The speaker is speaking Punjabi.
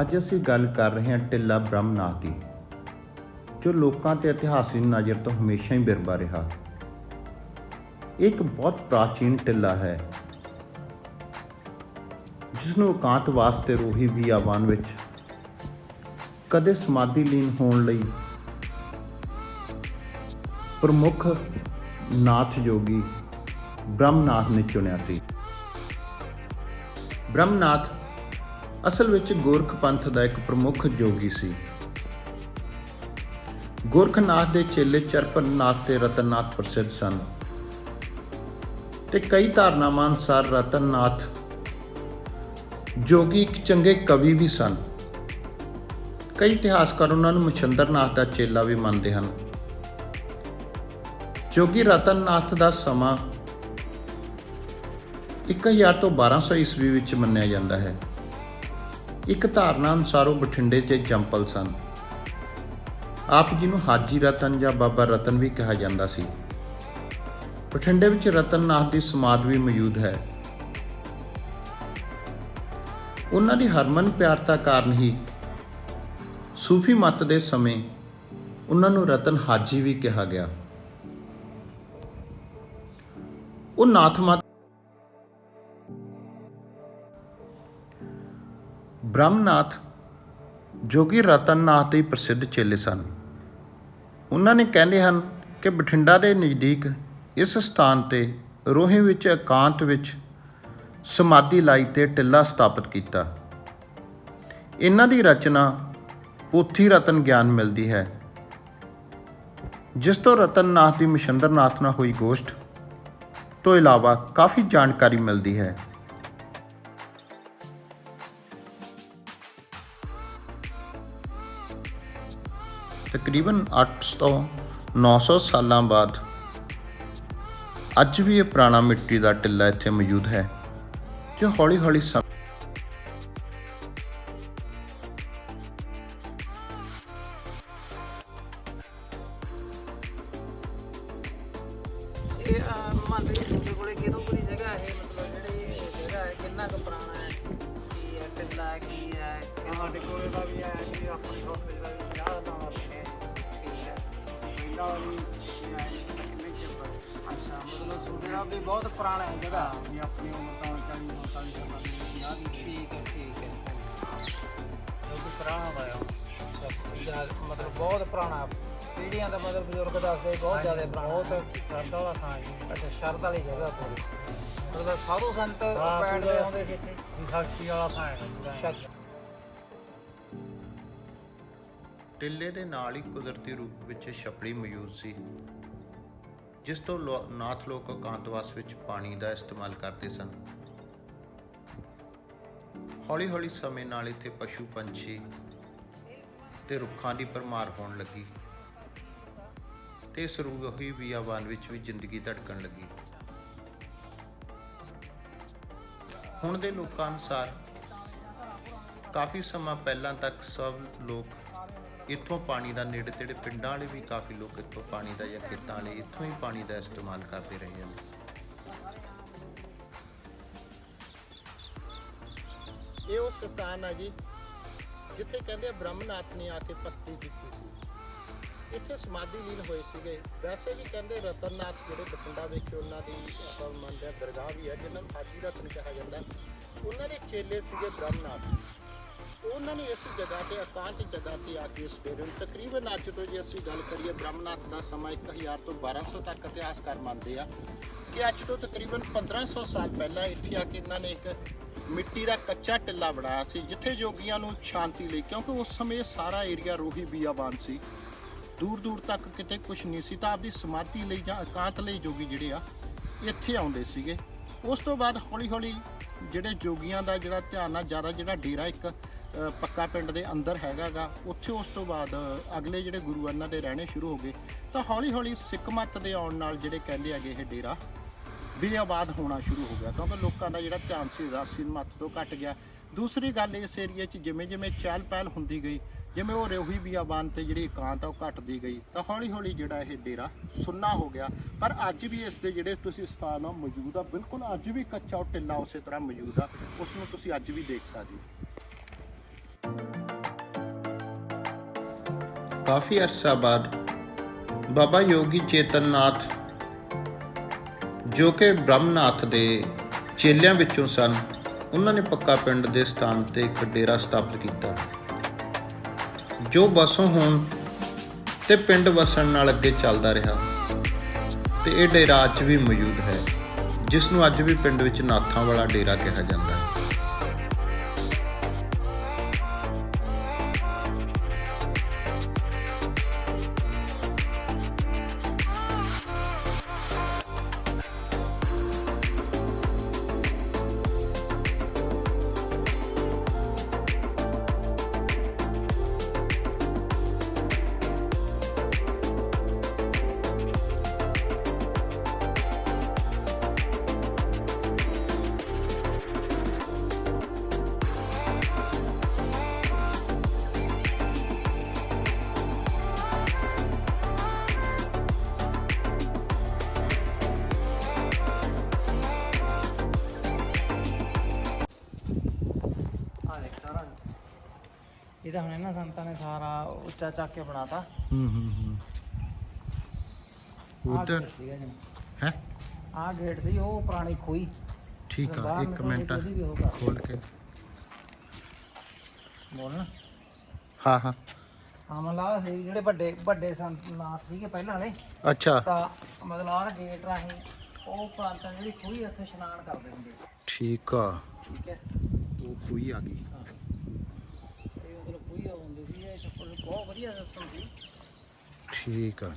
ਅੱਜ ਅਸੀਂ ਗੱਲ ਕਰ ਰਹੇ ਹਾਂ ਟਿੱਲਾ ਬ੍ਰਹਮਨਾਥ ਦੀ, ਜੋ ਲੋਕਾਂ ਤੇ ਇਤਿਹਾਸਿਕ ਨਜ਼ਰ ਤੋਂ ਹਮੇਸ਼ਾ ਹੀ ਬਿਰਬਾ ਰਿਹਾ। ਇਹ ਇੱਕ ਬਹੁਤ ਪ੍ਰਾਚੀਨ ਟਿੱਲਾ ਹੈ ਜਿਸ ਨੂੰ ਇਕਾਂਤ ਵਾਸਤੇ ਰੂਹੀ ਆਵਾਨ ਵਿੱਚ ਕਦੇ ਸਮਾਧੀ ਲੀਨ ਹੋਣ ਲਈ ਪ੍ਰਮੁੱਖ ਨਾਥ ਜੋਗੀ ਬ੍ਰਹਮਨਾਥ ਨੇ ਚੁਣਿਆ ਸੀ। ਬ੍ਰਹਮਨਾਥ ਅਸਲ ਵਿੱਚ ਗੋਰਖ ਪੰਥ ਦਾ ਇੱਕ ਪ੍ਰਮੁੱਖ ਜੋਗੀ ਸੀ। ਗੋਰਖਨਾਥ ਦੇ ਚੇਲੇ ਚਰਪਨਨਾਥ ਤੇ ਰਤਨਨਾਥ ਪ੍ਰਸਿੱਧ ਸਨ। ਤੇ ਕਈ ਧਾਰਨਾਵਾਂ ਅਨੁਸਾਰ ਰਤਨਨਾਥ ਜੋਗੀ ਇੱਕ ਚੰਗੇ ਕਵੀ ਵੀ ਸਨ। ਕਈ ਇਤਿਹਾਸਕਾਰ ਉਹਨਾਂ ਨੂੰ ਮਛੰਦਰਨਾਥ ਦਾ ਚੇਲਾ ਵੀ ਮੰਨਦੇ ਹਨ। ਜੋਗੀ ਰਤਨਨਾਥ ਦਾ ਸਮਾਂ 1000 ਤੋਂ 1200 ਈਸਵੀ ਵਿੱਚ ਮੰਨਿਆ ਜਾਂਦਾ ਹੈ। ਇੱਕ ਧਾਰਨਾ ਅਨੁਸਾਰ ਉਹ ਬਠਿੰਡੇ 'ਚ ਜੰਪਲ ਸਨ। ਆਪ ਜੀ ਨੂੰ ਹਾਜੀ ਰਤਨ ਜਾਂ ਬਾਬਾ ਰਤਨ ਵੀ ਕਿਹਾ ਜਾਂਦਾ ਸੀ। ਬਠਿੰਡੇ ਵਿੱਚ ਰਤਨਨਾਥ ਦੀ ਸਮਾਧ ਵੀ ਮੌਜੂਦ ਹੈ। ਉਹਨਾਂ ਦੀ ਹਰਮਨ ਪਿਆਰਤਾ ਕਾਰਨ ਹੀ ਸੂਫੀ ਮਤ ਦੇ ਸਮੇਂ ਉਹਨਾਂ ਨੂੰ ਰਤਨ ਹਾਜੀ ਵੀ ਕਿਹਾ ਗਿਆ। ਉਹ ਨਾਥ ਮਤ ਬ੍ਰਹਮਨਾਥ ਜੋ ਕਿ ਰਤਨ ਰਤਨਨਾਥ ਦੇ ਪ੍ਰਸਿੱਧ ਚੇਲੇ ਸਨ। ਉਹਨਾਂ ਨੇ ਕਹਿੰਦੇ ਹਨ ਕਿ ਬਠਿੰਡਾ ਦੇ ਨਜ਼ਦੀਕ ਇਸ ਸਥਾਨ ਤੇ ਰੋਹੀ ਵਿੱਚ ਇਕਾਂਤ ਵਿੱਚ ਸਮਾਧੀ ਲਾਈ ਤੇ ਟਿੱਲਾ ਸਥਾਪਿਤ ਕੀਤਾ। ਇਹਨਾਂ ਦੀ ਰਚਨਾ ਪੋਥੀ ਰਤਨ ਗਿਆਨ ਮਿਲਦੀ ਹੈ, ਜਿਸ ਤੋਂ ਰਤਨਨਾਥ ਦੀ ਮਸ਼ੰਦਰਨਾਥ ਨਾਲ ਹੋਈ ਗੋਸ਼ਟ ਤੋਂ ਇਲਾਵਾ ਕਾਫੀ ਜਾਣਕਾਰੀ ਮਿਲਦੀ ਹੈ। ਤਕਰੀਬਨ 800 ਤੋਂ 900 ਸਾਲਾਂ ਬਾਅਦ ਅੱਜ ਵੀ ਇਹ ਪੁਰਾਣਾ ਮਿੱਟੀ ਦਾ ਟਿੱਲਾ ਇੱਥੇ ਮੌਜੂਦ ਹੈ ਜੋ ਹੌਲੀ-ਹੌਲੀ ਸਮ ਇਹ ਮੰਨ ਲਈ ਤੁਹਾਡੇ ਕੋਲੇ ਕਿਦੋਂ ਕੁ ਦੀ ਜਗ੍ਹਾ ਇਹ ਮਤਲਬ ਜਿਹੜੀ ਇਹ ਜਗ੍ਹਾ ਹੈ ਕਿੰਨਾ ਕੁ ਪੁਰਾਣਾ ਹੈ? ਕੀ ਹੈ ਟਿੱਲਾ ਹੈ, ਕੀ ਹੈ? ਸਾਡੇ ਕੋਲੇ ਦਾ ਵੀ ਹੈ ਜੀ ਆਪਣੀ ਹੋਟਲ ਦਾ ਵੀ 50 ਦਾ ਆਪਣੇ ਠੀਕ ਹੈ ਚਿਰ ਦਾ ਅੱਛਾ ਮਤਲਬ ਨਾਲ ਵੀ ਬਹੁਤ ਪੁਰਾਣਾ ਹੈ। ਜਗ੍ਹਾ ਵੀ ਆਪਣੀ ਉਮਰ ਤਾਂ 40 45 ਸਾਲਾਂ ਦੀ 50 ਦੀ ਠੀਕ ਹੈ ਠੀਕ ਹੈ ਉਹ ਵੀ ਪੁਰਾਣਾ ਦਾ ਆ ਅੱਛਾ ਜਾਂ ਮਤਲਬ ਬਹੁਤ ਪੁਰਾਣਾ ਪੀੜ੍ਹੀਆਂ ਦਾ ਮਤਲਬ ਬਜ਼ੁਰਗ ਦੱਸਦੇ ਬਹੁਤ ਜ਼ਿਆਦਾ ਪੁਰਾਣਾ ਬਹੁਤ ਸਰਦਾ ਵਾਲਾ ਥਾਂ ਜੀ ਅੱਛਾ ਸ਼ਰਤ ਵਾਲੀ ਜਗ੍ਹਾ ਪੂਰੀ ਮਤਲਬ ਸਾਧੂ ਸੰਤ ਹਾਂ, ਬੈਠਦੇ ਪੂਰਾ। ਆਉਂਦੇ ਸੀ ਇੱਥੇ। ਵੀ ਸ਼ਕਤੀ ਵਾਲਾ ਥਾਂ ਹੈ। ਟਿੱਲੇ ਦੇ ਨਾਲ ਹੀ ਕੁਦਰਤੀ ਰੂਪ ਵਿੱਚ ਛਪੜੀ ਮੌਜੂਦ ਸੀ, ਜਿਸ ਤੋਂ ਲੋ- ਨਾਥ ਲੋਕ ਇਕਾਂਤਵਾਸ ਵਿੱਚ ਪਾਣੀ ਦਾ ਇਸਤੇਮਾਲ ਕਰਦੇ ਸਨ। ਹੌਲੀ-ਹੌਲੀ ਸਮੇਂ ਨਾਲ ਇੱਥੇ ਪਸ਼ੂ, ਪੰਛੀ ਤੇ ਰੁੱਖਾਂ ਦੀ ਭਰਮਾਰ ਹੋਣ ਲੱਗੀ ਤੇ ਇਸ ਰੂਹੀ ਵਿੱਚ ਵੀ ਜ਼ਿੰਦਗੀ ਧੜਕਣ ਲੱਗੀ। ਹੁਣ ਦੇ ਲੋਕਾਂ ਅਨੁਸਾਰ ਕਾਫੀ ਸਮਾਂ ਪਹਿਲਾਂ ਤੱਕ ਸਭ ਲੋਕ ਇੱਥੋਂ ਪਾਣੀ ਦਾ ਨੇੜੇ ਤੇੜੇ ਪਿੰਡਾਂ ਵਾਲੇ ਵੀ ਕਾਫੀ ਲੋਕ ਇੱਥੋਂ ਪਾਣੀ ਦਾ ਜਾਂ ਖੇਤਾਂ ਵਾਲੇ ਇੱਥੋਂ ਹੀ ਪਾਣੀ ਦਾ ਇਸਤੇਮਾਲ ਕਰਦੇ ਰਹੇ ਹਨ। ਇਹ ਉਹ ਸਥਾਨ ਹੈ ਜੀ, ਜਿੱਥੇ ਕਹਿੰਦੇ ਬ੍ਰਹਮਨਾਥ ਨੇ ਆ ਕੇ ਪੱਤੀ ਦਿੱਤੀ ਸੀ। ਇੱਥੇ ਸਮਾਧੀ ਲੀਨ ਹੋਏ ਸੀਗੇ। ਵੈਸੇ ਵੀ ਕਹਿੰਦੇ ਰਤਨਨਾਥ ਜਿਹੜੇ ਬਠਿੰਡਾ ਵਿੱਚ ਉਹਨਾਂ ਦੀ ਆਪਾਂ ਮੰਨਦੇ ਆ ਦਰਗਾਹ ਵੀ ਹੈ ਜਿਹਨਾਂ ਨੂੰ ਹਾਜੀ ਰਤਨ ਕਿਹਾ ਜਾਂਦਾ ਉਹਨਾਂ ਦੇ ਚੇਲੇ ਸੀਗੇ ਬ੍ਰਹਮਨਾਥ। ਉਹਨਾਂ ਨੇ ਇਸ ਜਗ੍ਹਾ ਤੇ ਇਕਾਂਤ ਜਗ੍ਹਾ ਤੇ ਆ ਕੇ ਇਸ ਤਕਰੀਬਨ ਅੱਜ ਤੋਂ ਜੇ ਅਸੀਂ ਗੱਲ ਕਰੀਏ ਬ੍ਰਹਮਨਾਥ ਦਾ ਸਮਾਂ 1000 ਤੋਂ 1200 ਤੱਕ ਇਤਿਹਾਸਕਾਰ ਮੰਨਦੇ ਆ ਕਿ ਅੱਜ ਤੋਂ ਤਕਰੀਬਨ 1500 ਸਾਲ ਪਹਿਲਾਂ ਇੱਥੇ ਆ ਕੇ ਇਹਨਾਂ ਨੇ ਇੱਕ ਮਿੱਟੀ ਦਾ ਕੱਚਾ ਟਿੱਲਾ ਬਣਾਇਆ ਸੀ, ਜਿੱਥੇ ਜੋਗੀਆਂ ਨੂੰ ਸ਼ਾਂਤੀ ਲਈ, ਕਿਉਂਕਿ ਉਸ ਸਮੇਂ ਸਾਰਾ ਏਰੀਆ ਰੋਹੀ ਬੀਆਬਾਨ ਸੀ। ਦੂਰ ਦੂਰ ਤੱਕ ਕਿਤੇ ਕੁਝ ਨਹੀਂ ਸੀ ਤਾਂ ਆਪਦੀ ਸਮਾਧੀ ਲਈ ਜਾਂ ਇਕਾਂਤ ਲਈ ਜੋਗੀ ਜਿਹੜੇ ਆ, ਇੱਥੇ ਆਉਂਦੇ ਸੀਗੇ। ਉਸ ਤੋਂ ਬਾਅਦ ਹੌਲੀ ਹੌਲੀ ਜਿਹੜੇ ਜੋਗੀਆਂ ਦਾ ਜਿਹੜਾ ਧਿਆਨ ਆ, ਜ਼ਿਆਦਾ ਜਿਹੜਾ ਡੇਰਾ ਇੱਕ ਪੱਕਾ ਪਿੰਡ ਦੇ ਅੰਦਰ ਹੈਗਾਗਾ। ਉੱਥੇ ਉਸ ਤੋਂ ਬਾਅਦ ਅਗਲੇ ਜਿਹੜੇ ਗੁਰੂ ਇਹਨਾਂ ਦੇ ਰਹਿਣੇ ਸ਼ੁਰੂ ਹੋ ਗਏ, ਤਾਂ ਹੌਲੀ ਹੌਲੀ ਸਿੱਖ ਮੱਤ ਦੇ ਆਉਣ ਨਾਲ ਜਿਹੜੇ ਕਹਿੰਦੇ ਹੈਗੇ ਇਹ ਡੇਰਾ ਬੇਆਬਾਦ ਹੋਣਾ ਸ਼ੁਰੂ ਹੋ ਗਿਆ, ਕਿਉਂਕਿ ਲੋਕਾਂ ਦਾ ਜਿਹੜਾ ਧਿਆਨ ਸੀ ਰਾਸੀ ਮੱਤ ਤੋਂ ਘਟ ਗਿਆ। ਦੂਸਰੀ ਗੱਲ ਇਸ ਏਰੀਏ 'ਚ ਜਿਵੇਂ ਜਿਵੇਂ ਚਹਿਲ ਪਹਿਲ ਹੁੰਦੀ ਗਈ, ਜਿਵੇਂ ਉਹ ਰੋਹੀ ਬੀਆਬਾਨ ਤੇ ਜਿਹੜੀ ਇਕਾਂਤ ਆ ਉਹ ਘਟਦੀ ਗਈ, ਤਾਂ ਹੌਲੀ ਹੌਲੀ ਜਿਹੜਾ ਇਹ ਡੇਰਾ ਸੁੰਨਾ ਹੋ ਗਿਆ। ਪਰ ਅੱਜ ਵੀ ਇਸ ਦੇ ਜਿਹੜੇ ਤੁਸੀਂ ਸਥਾਨ ਆ ਮੌਜੂਦ ਆ, ਬਿਲਕੁਲ ਅੱਜ ਵੀ ਕੱਚਾ ਉਹ ਟਿੱਲਾ ਉਸੇ ਤਰ੍ਹਾਂ ਮੌਜੂਦ ਆ, ਉਸ ਨੂੰ ਤੁਸੀਂ ਅੱਜ ਵੀ ਦੇਖ ਸਕਦੇ ਹੋ। ਕਾਫੀ ਅਰਸਾ ਬਾਅਦ ਬਾਬਾ ਯੋਗੀ ਚੇਤਨਨਾਥ, ਜੋ ਕਿ ਬ੍ਰਹਮਨਾਥ ਦੇ ਚੇਲਿਆਂ ਵਿੱਚੋਂ ਸਨ, ਉਹਨਾਂ ਨੇ ਪੱਕਾ ਪਿੰਡ ਦੇ ਸਥਾਨ ਤੇ ਇੱਕ ਡੇਰਾ ਸਥਾਪਿਤ ਕੀਤਾ। ਜੋ ਬਸੋਂ ਹੋਣ ਤੇ ਪਿੰਡ ਵਸਣ ਨਾਲ ਅੱਗੇ ਚੱਲਦਾ ਰਿਹਾ, ਤੇ ਇਹ ਡੇਰਾ ਅੱਜ ਵੀ ਮੌਜੂਦ ਹੈ, ਜਿਸ ਨੂੰ ਅੱਜ ਵੀ ਪਿੰਡ ਵਿੱਚ ਨਾਥਾਂ ਵਾਲਾ ਡੇਰਾ ਕਿਹਾ ਜਾਂਦਾ ਹੈ। ਇਹਦਾ ਹੁਣ ਇਹਨਾਂ ਸੰਤਾਂ ਨੇ ਸਾਰਾ ਉੱਚਾ ਚੱਕ ਕੇ ਬਣਾਤਾ। ਹੂੰ ਹੂੰ ਹੂੰ। ਉਧਰ ਗੇਟ ਹੈ? ਸੀ ਉਹ ਪੁਰਾਣੀ ਖੋਈ। ਠੀਕ ਆ ਇੱਕ ਮਿੰਟ। ਖੋਲ ਕੇ। ਬੋਲਣਾ ਹਾਂ ਹਾਂ। ਮਤਲਬ ਸੀ ਜਿਹੜੇ ਵੱਡੇ ਵੱਡੇ ਸੰਤ ਨਾਥ ਸੀਗੇ ਪਹਿਲਾਂ ਵਾਲੇ। ਅੱਛਾ। ਤਾਂ ਮਤਲਬ ਆਹ ਗੇਟ ਰਾਹੀਂ ਉਹ ਪ੍ਰਾਂਤਾਂ ਜਿਹੜੀ ਖੂਹੀ ਉੱਥੇ ਇਸ਼ਨਾਨ ਕਰਦੇ ਹੁੰਦੇ ਸੀ। ਠੀਕ ਆ। ਠੀਕ ਹੈ। ਉਹ ਕੋਈ ਆ ਗਈ ਹਾਂ। ਤੇ ਮਤਲਬ ਖੂਹੀ ਉਹ ਹੁੰਦੀ ਸੀ ਇਹ ਛੱਪੜ ਬਹੁਤ ਵਧੀਆ ਸਿਸਟਮ ਸੀ ਠੀਕ ਆ